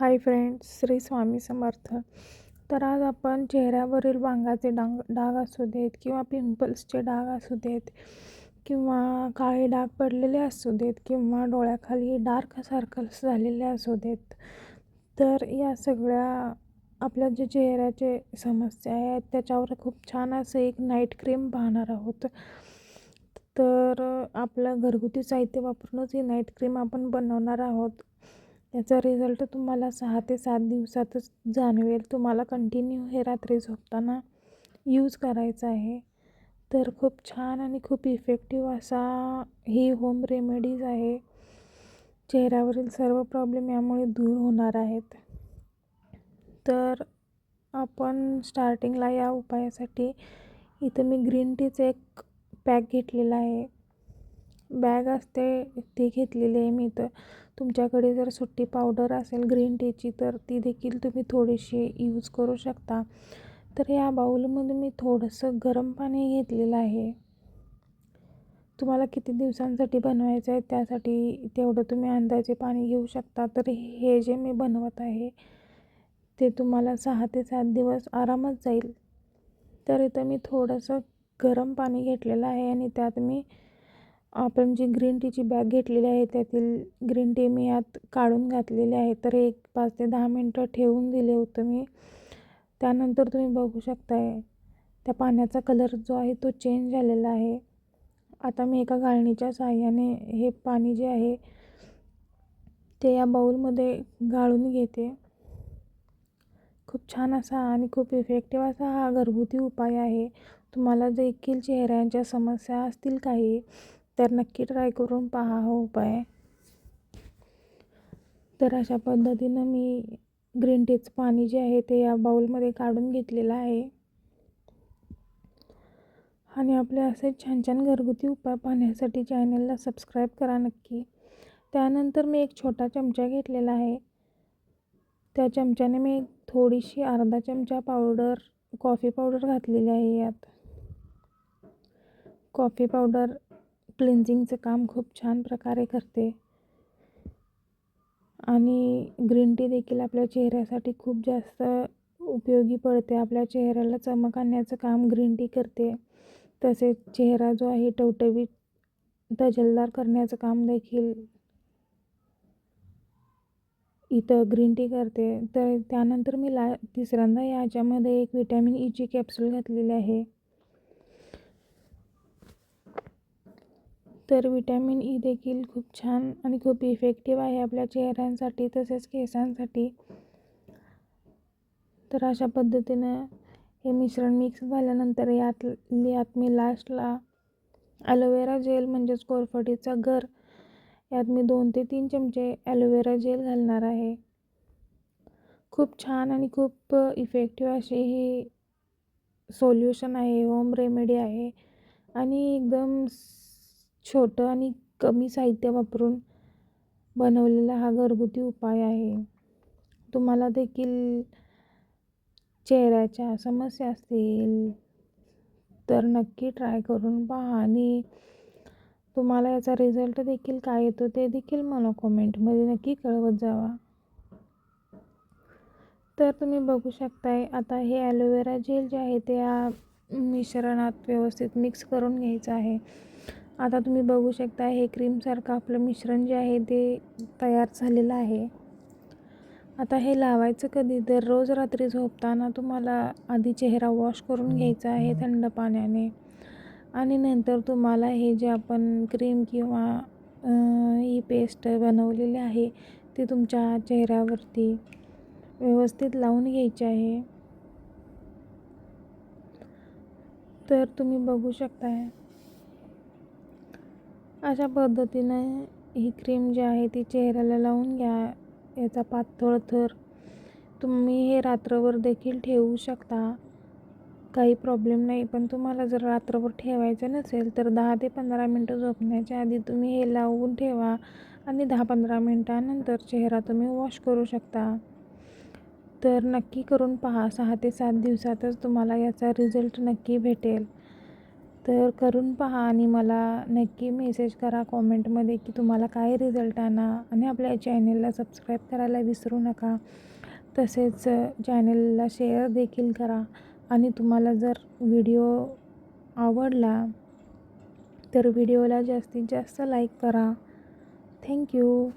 Hi friends Shri Swami Samarth. तर आज आपण चेहऱ्यावरील वांगाचे डांग डाग असू देत किंवा पिंपल्सचे डाग असू देत किंवा काळे डाग पडलेले असू देत किंवा डोळ्याखाली डार्क सर्कल्स झालेले असू देत तर या सगळ्या आपल्या जे चेहऱ्याचे समस्या आहेत त्याच्यावर खूप छान असं एक नाईट क्रीम पाहणार आहोत. तर आपलं घरगुती साहित्य वापरूनच ही नाईट क्रीम आपण बनवणार आहोत. याचा रिझल्ट तुम्हाला सहा ते सात दिवसातच जाणवेल. तुम्हाला कंटिन्यू हे रात्री झोपताना यूज करायचं आहे. तर खूप छान आणि खूप इफेक्टिव्ह असा ही होम रेमेडीज आहे. चेहऱ्यावरील सर्व प्रॉब्लेम यामुळे दूर होणार आहेत. तर आपण स्टार्टिंगला या उपायासाठी इथं मी ग्रीन टीचं एक पॅक घेतलेला आहे. बॅग असते ती घेतलेली आहे मी इथं. तुमच्याकडे जर सुट्टी पावडर असेल ग्रीन टीची तर ती देखील तुम्ही थोडीशी यूज करू शकता. तर या बाऊलमध्ये मी थोडंसं गरम पाणी घेतलेलं आहे. तुम्हाला किती दिवसांसाठी बनवायचं आहे त्यासाठी तेवढं तुम्ही अंदाजे पाणी घेऊ शकता. तर हे जे मी बनवत आहे ते तुम्हाला सहा ते सात दिवस आरामच जाईल. तर इथं मी थोडंसं गरम पाणी घेतलेलं आहे आणि त्यात मी आपण जी ग्रीन टीची बॅग घेतलेली आहे त्यातील ग्रीन टी मी यात काढून घातलेली आहे. तर एक पाच ते दहा मिनटं ठेवून दिले होतं मी. त्यानंतर तुम्ही बघू शकताय त्या पाण्याचा कलर जो आहे तो चेंज झालेला आहे. आता मी एका गाळणीच्या साहाय्याने हे पाणी जे आहे ते या बाऊलमध्ये गाळून घेते. खूप छान असा आणि खूप इफेक्टिव्ह असा हा घरगुती उपाय आहे. तुम्हाला देखील चेहऱ्यांच्या समस्या असतील काही तर नक्की ट्राय करून पहा हा उपाय. तर अशा पद्धतीनं मी ग्रीन टीचं पाणी जे आहे ते या बाऊलमध्ये काढून घेतलेलं आहे. आणि आपले असे छान छान घरगुती उपाय पाहण्यासाठी चॅनलला सबस्क्राईब करा नक्की. त्यानंतर मी एक छोटा चमचा घेतलेला आहे. त्या चमच्याने मी थोडीशी अर्धा चमचा पावडर कॉफी पावडर घातलेली आहे यात. कॉफी पावडर क्लिन्झिंगचं काम खूप छान प्रकारे करते. आणि ग्रीन टी देखील आपल्या चेहऱ्यासाठी खूप जास्त उपयोगी पडते. आपल्या चेहऱ्याला चमक आणण्याचं काम ग्रीन टी करते. तसेच चेहरा जो आहे टवटवीत तजलदार करण्याचं काम देखील इथं ग्रीन टी करते. तर त्यानंतर मी ला तिसऱ्यांदा याच्यामध्ये एक विटॅमिन ईची कॅप्सूल घातलेली आहे. तर विटॅमिन ई देखील खूप छान आणि खूप इफेक्टिव्ह आहे आपल्या चेहऱ्यांसाठी तसेच केसांसाठी. तर अशा पद्धतीनं हे मिश्रण मिक्स झाल्यानंतर यात यात मी लास्टला ॲलोवेरा जेल म्हणजेच कोरफडीचा गर यात मी दोन ते तीन चमचे ॲलोवेरा जेल घालणार आहे. खूप छान आणि खूप इफेक्टिव्ह असे ही सोल्युशन आहे होम रेमेडी आहे. आणि एकदम छोटं आणि कमी साहित्य वापरून बनवलेला हा घरगुती उपाय आहे. तुम्हाला देखील चेहऱ्याच्या समस्या असतील तर नक्की ट्राय करून पहा आणि तुम्हाला याचा रिझल्ट देखील काय येतो ते देखील मला कॉमेंटमध्ये नक्की कळवत जावा. तर तुम्ही बघू शकताय आता हे ॲलोवेरा जेल जे आहे ते या मिश्रणात व्यवस्थित मिक्स करून घ्यायचं आहे. आता तुम्ही बघू शकता हे क्रीमसारखं आपलं मिश्रण जे आहे ते तयार झालेलं आहे. आता हे लावायचं कधी? तर रोज रात्री झोपताना तुम्हाला आधी चेहरा वॉश करून घ्यायचा आहे थंड पाण्याने. आणि नंतर तुम्हाला हे जे आपण क्रीम किंवा ही पेस्ट बनवलेली आहे ती तुमच्या चेहऱ्यावरती व्यवस्थित लावून घ्यायची आहे. तर तुम्ही बघू शकताय अशा पद्धतीनं ही क्रीम जी आहे ती चेहऱ्याला लावून घ्या. याचा पातळ थर तुम्ही हे रात्रभर देखील ठेवू शकता. काही प्रॉब्लेम नाही पण तुम्हाला जर रात्रभर ठेवायचं नसेल तर दहा ते पंधरा मिनटं झोपण्याच्या आधी तुम्ही हे लावून ठेवा आणि दहा पंधरा मिनटानंतर चेहरा तुम्ही वॉश करू शकता. तर नक्की करून पहा सहा ते सात दिवसातच तुम्हाला याचा रिझल्ट नक्की भेटेल. तर करून पहा आणि मला नक्की मेसेज करा कॉमेंटमध्ये की तुम्हाला काय रिझल्ट आणा आणि आपल्या चॅनेलला सबस्क्राईब करायला विसरू नका. तसेच चॅनेलला शेअर देखील करा आणि तुम्हाला जर व्हिडिओ आवडला तर व्हिडिओला जास्तीत जास्त लाईक करा. थँक्यू